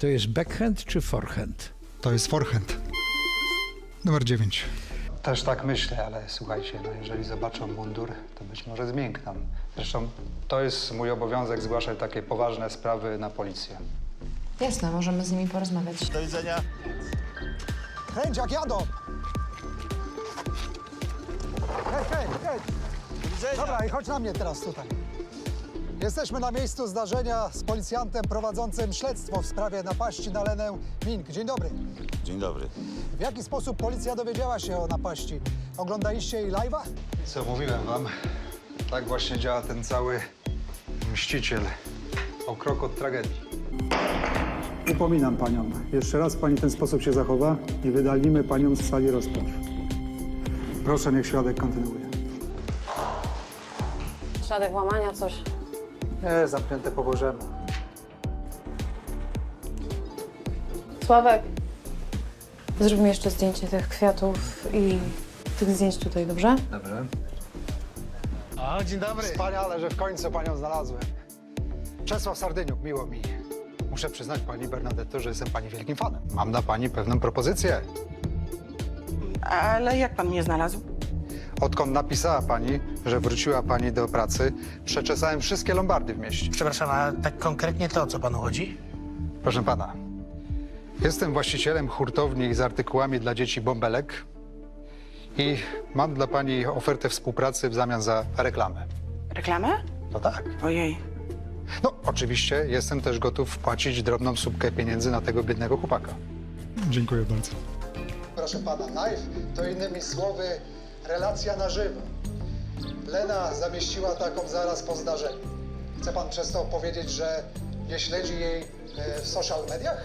To jest backhand czy forehand? To jest forehand. Numer 9. Też tak myślę, ale słuchajcie, no jeżeli zobaczą mundur, to być może zmiękną. Zresztą to jest mój obowiązek zgłaszać takie poważne sprawy na policję. Jasne, możemy z nimi porozmawiać. Do widzenia. Kręciak jadą! Hej, hej, hej! Do widzenia. Dobra, i chodź na mnie teraz tutaj. Jesteśmy na miejscu zdarzenia z policjantem prowadzącym śledztwo w sprawie napaści na Lenę Mink. Dzień dobry. Dzień dobry. W jaki sposób policja dowiedziała się o napaści? Oglądaliście jej live'a? Co mówiłem wam? Tak właśnie działa ten cały mściciel. O krok od tragedii. Upominam panią. Jeszcze raz pani w ten sposób się zachowa i wydalimy panią z sali rozpraw. Proszę, niech świadek kontynuuje. Śladek łamania, coś. Nie, zamknięte po Bożemu. Sławek, zrób mi jeszcze zdjęcie tych kwiatów i tych zdjęć tutaj, dobrze? Dobra. O, dzień dobry. Wspaniale, że w końcu panią znalazłem. Czesław Sardyniuk, miło mi. Muszę przyznać pani Bernadetto, że jestem pani wielkim fanem. Mam dla pani pewną propozycję. Ale jak pan mnie znalazł? Odkąd napisała pani, że wróciła pani do pracy, przeczesałem wszystkie lombardy w mieście. Przepraszam, a tak konkretnie to o co panu chodzi? Proszę pana, jestem właścicielem hurtowni z artykułami dla dzieci Bąbelek i mam dla pani ofertę współpracy w zamian za reklamę. Reklamę? No tak. Ojej. No, oczywiście jestem też gotów wpłacić drobną subkę pieniędzy na tego biednego chłopaka. Dziękuję bardzo. Proszę pana, live to innymi słowy relacja na żywo. Lena zamieściła taką zaraz po zdarzeniu. Chce pan przez to powiedzieć, że nie śledzi jej e, w social mediach?